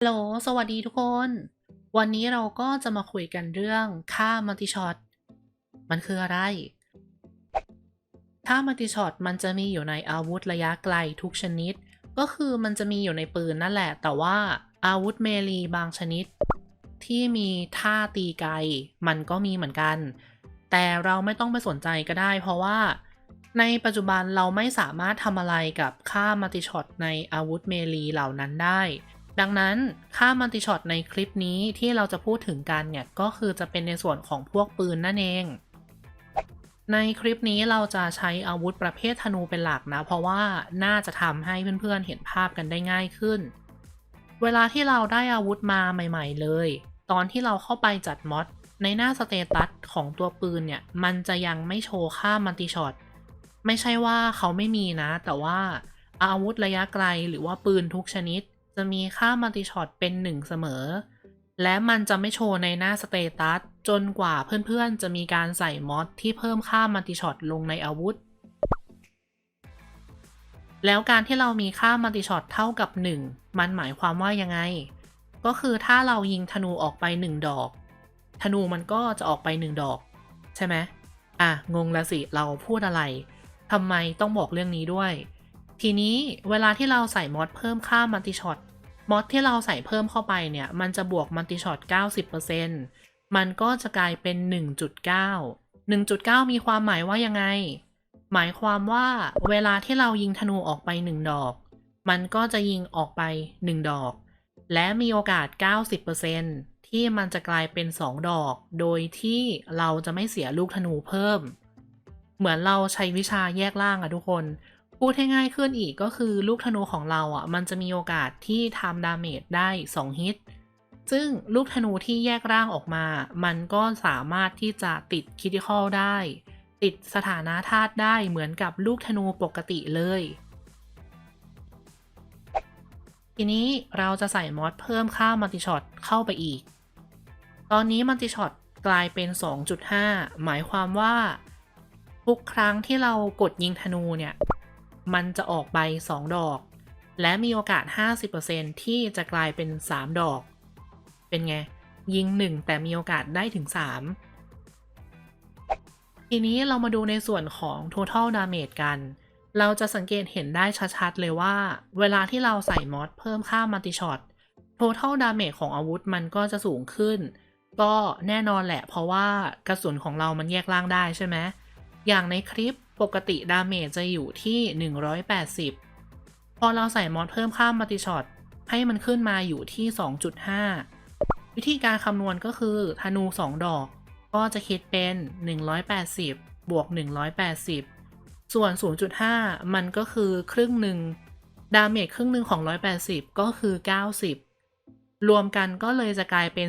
ฮัลโหล สวัสดีทุกคน วันนี้เราก็จะมาคุยกันเรื่องค่ามัลติช็อต มันคืออะไร ค่ามัลติช็อตมันจะมีอยู่ในอาวุธระยะไกลทุกชนิด ก็คือมันจะมีอยู่ในปืนนั่นแหละ แต่ว่าอาวุธเมลีบางชนิด ที่มีท่าตีไกล มันก็มีเหมือนกัน แต่เราไม่ต้องไปสนใจก็ได้ เพราะว่าในปัจจุบันเราไม่สามารถทำอะไรกับค่ามัลติช็อตในอาวุธเมลีเหล่านั้นได้ ดังนั้นค่ามัลติช็อตในคลิปนี้ที่เราจะพูดถึงกันเนี่ย ก็คือจะเป็นในส่วนของพวกปืนนั่นเอง ในคลิปนี้เราจะใช้อาวุธประเภทธนูเป็นหลักนะ เพราะว่าน่าจะทำให้เพื่อนๆเห็นภาพกันได้ง่ายขึ้น เวลาที่เราได้อาวุธมาใหม่ ๆ เลย ตอนที่เราเข้าไปจัดมอดในหน้าสเตตัสของตัวปืนเนี่ย มันจะยังไม่โชว์ค่ามัลติช็อตไม่ใช่ว่าเขาไม่มีนะ แต่ว่าอาวุธระยะไกลหรือว่าปืนทุกชนิด จะมีค่ามัลติช็อตเป็นหนึ่งเสมอ และมันจะไม่โชว์ในหน้าสเตตัสจนกว่าเพื่อนๆ จะมีการใส่มอดที่เพิ่มค่ามัลติช็อตลงในอาวุธ แล้วการที่เรามีค่ามัลติช็อตเท่ากับ 1 มันหมายความว่ายังไง ก็คือถ้าเรายิงธนูออกไป 1 ดอก ธนูมันก็จะออกไป 1 ดอก ใช่ไหมอะ งงละสิ เราพูดอะไรทำไมต้องบอกเรื่องนี้ด้วย ทีนี้เวลาที่เราใส่มอดเพิ่มค่ามัลติช็อตมอดที่เราใส่เพิ่มเข้าไปเนี่ยมันจะบวกมัลติช็อต90%มันก็จะกลายเป็น 1.9 1.9 มีความหมายว่ายังไง หมายความว่าเวลาที่เรายิงธนูออกไป 1 ดอก มันก็จะยิงออกไป 1 ดอก และมีโอกาส 90%ที่มันจะกลายเป็น 2 ดอก โดยที่เราจะไม่เสียลูกธนูเพิ่ม เหมือนเราใช้วิชาแยกล่างอะทุกคน พูดให้ง่ายขึ้นอีกก็คือลูกธนูของเราอะ มันจะมีโอกาสที่ทำดาเมจได้ 2 ฮิต ซึ่งลูกธนูที่แยกร่างออกมา มันก็สามารถที่จะติดคิติคอลได้ ติดสถานะธาตุได้เหมือนกับลูกธนูปกติเลย ทีนี้เราจะใส่มอดเพิ่มค่ามัลติช็อตเข้าไปอีก ตอนนี้มัลติช็อตกลายเป็น 2.5 หมายความว่า ทุกครั้งที่เรากดยิงธนูเนี่ย มันจะออกใบ 2 ดอก และมีโอกาส 50%ที่จะกลายเป็น 3 ดอก เป็นไง ยิง 1 แต่มีโอกาสได้ถึง 3 ทีนี้เรามาดูในส่วนของ total damage กัน เราจะสังเกตเห็นได้ชัดๆ เลยว่า เวลาที่เราใส่มอดเพิ่มค่ามัลติช็อต total damage ของอาวุธมันก็จะสูงขึ้น ก็แน่นอนแหละเพราะว่ากระสุนของเรามันแยกล่างได้ใช่ไหมอย่างในคลิป ปกติดาเมจจะอยู่ที่ 180 พอเราใส่มอดเพิ่มค่ามัลติช็อตให้มันขึ้นมาอยู่ที่ 2.5 วิธีการคำนวณก็คือธนู 2 ดอก ก็จะคิดเป็น 180 บวก 180 ส่วน 0.5 มันก็คือครึ่งหนึ่ง ดาเมจครึ่งหนึ่งของ 180 ก็คือ 90 รวมกันก็เลยจะกลายเป็น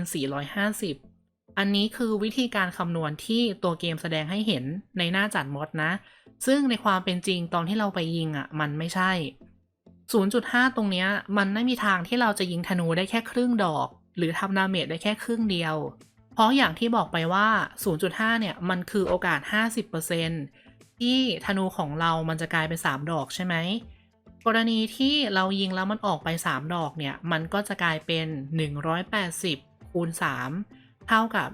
450อันนี้คือวิธีการคำนวณที่ตัวเกมแสดงให้เห็นในหน้าจัดมอดนะ ซึ่งในความเป็นจริงตอนที่เราไปยิงอะ่ะมันไม่ใช่ 0.5 ตรงเนี้ยมันไม่มีทางที่เราจะยิงธนูได้แค่ครึ่งดอก หรือทำดาเมจได้แค่ครึ่งเดียว เพราะอย่างที่บอกไปว่า 0.5 เนี่ยมันคือโอกาส 50%ที่ธนูของเรามันจะกลายเป็น 3 ดอกใช่ไหมกรณีที่เรายิงแล้วมันออกไป 3 ดอกเนี่ย มันก็จะกลายเป็น 180คูณ3เท่ากับ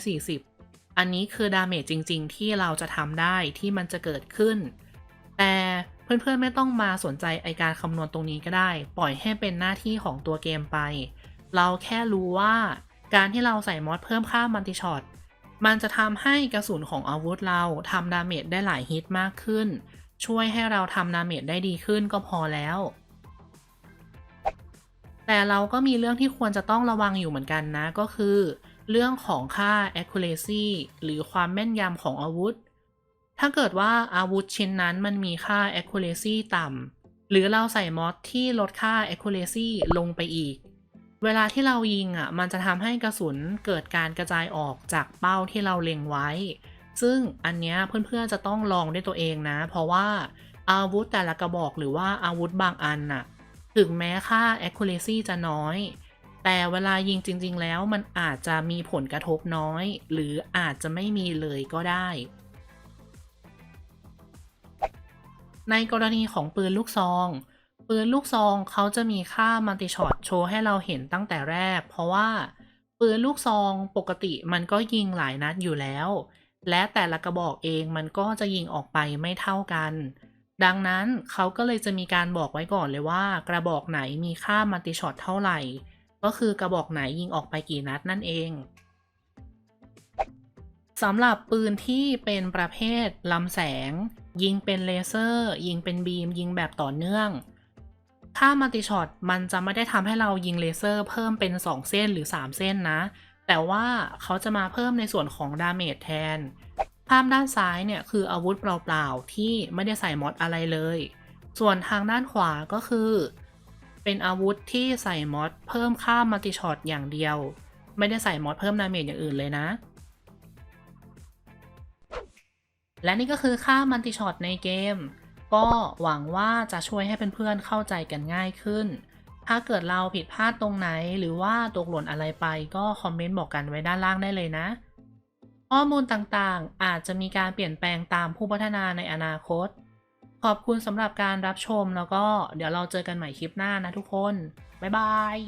540 อันนี้คือดาเมจจริง ๆ ที่เราจะทำได้ที่มันจะเกิดขึ้น แต่เพื่อนๆไม่ต้องมาสนใจไอการคำนวณตรงนี้ก็ได้ ปล่อยให้เป็นหน้าที่ของตัวเกมไป เราแค่รู้ว่าการที่เราใส่มอดเพิ่มค่ามัลติช็อตมันจะทำให้กระสุนของอาวุธเราทำดาเมจได้หลายฮิตมากขึ้น ช่วยให้เราทำดาเมจได้ดีขึ้นก็พอแล้ว แต่เราก็มีเรื่องที่ควรจะต้องระวังอยู่เหมือนกันนะก็คือ เรื่องของค่า accuracy หรือความแม่นยำของอาวุธ ถ้าเกิดว่าอาวุธชิ้นนั้นมันมีค่า accuracy ต่ำ หรือเราใส่มอดที่ลดค่า accuracy ลงไปอีก เวลาที่เรายิงอะ มันจะทำให้กระสุนเกิดการกระจายออกจากเป้าที่เราเล็งไว้ ซึ่งอันเนี้ยเพื่อนๆจะต้องลองด้วยตัวเองนะ เพราะว่าอาวุธแต่ละกระบอกหรือว่าอาวุธบางอันน่ะ ถึงแม้ค่า accuracy จะน้อย แต่เวลายิงจริง ๆ แล้วมันอาจจะมีผลกระทบน้อย หรืออาจจะไม่มีเลยก็ได้ ในกรณีของปืนลูกซองปืนลูกซองเขาจะมีค่ามัลติช็อตโชว์ให้เราเห็นตั้งแต่แรก เพราะว่าปืนลูกซองปกติมันก็ยิงหลายนัดอยู่แล้ว และแต่ละกระบอกเองมันก็จะยิงออกไปไม่เท่ากัน ดังนั้นเขาก็เลยจะมีการบอกไว้ก่อนเลยว่า กระบอกไหนมีค่ามัลติช็อตเท่าไหร่ ก็คือกระบอกไหนยิงออกไปกี่นัดนั่นเองสำหรับปืนที่เป็นประเภทลำแสง ยิงเป็นเลเซอร์ ยิงเป็นบีม ยิงแบบต่อเนื่อง ถ้ามัลติช็อตมันจะไม่ได้ทำให้เรายิงเลเซอร์เพิ่มเป็น 2 เส้นหรือ 3 เส้นนะ แต่ว่าเขาจะมาเพิ่มในส่วนของดาเมจแทน ภาพด้านซ้ายเนี่ยคืออาวุธเปล่าๆ ที่ไม่ได้ใส่มอดอะไรเลย ส่วนทางด้านขวาก็คือ เป็นอาวุธที่ใส่มอดเพิ่มค่ามัลติช็อตอย่างเดียว ไม่ได้ใส่มอดเพิ่มดาเมจอย่างอื่นเลยนะ และนี่ก็คือค่ามัลติช็อตในเกม ก็หวังว่าจะช่วยให้เพื่อนๆเข้าใจกันง่ายขึ้น ถ้าเกิดเราผิดพลาดตรงไหนหรือว่าตกหล่นอะไรไปก็คอมเมนต์บอกกันไว้ด้านล่างได้เลยนะ ข้อมูลต่างๆ อาจจะมีการเปลี่ยนแปลงตามผู้พัฒนาในอนาคต ขอบคุณสำหรับการรับชมแล้วก็เดี๋ยวเราเจอกันใหม่คลิปหน้านะทุกคน บ๊ายบาย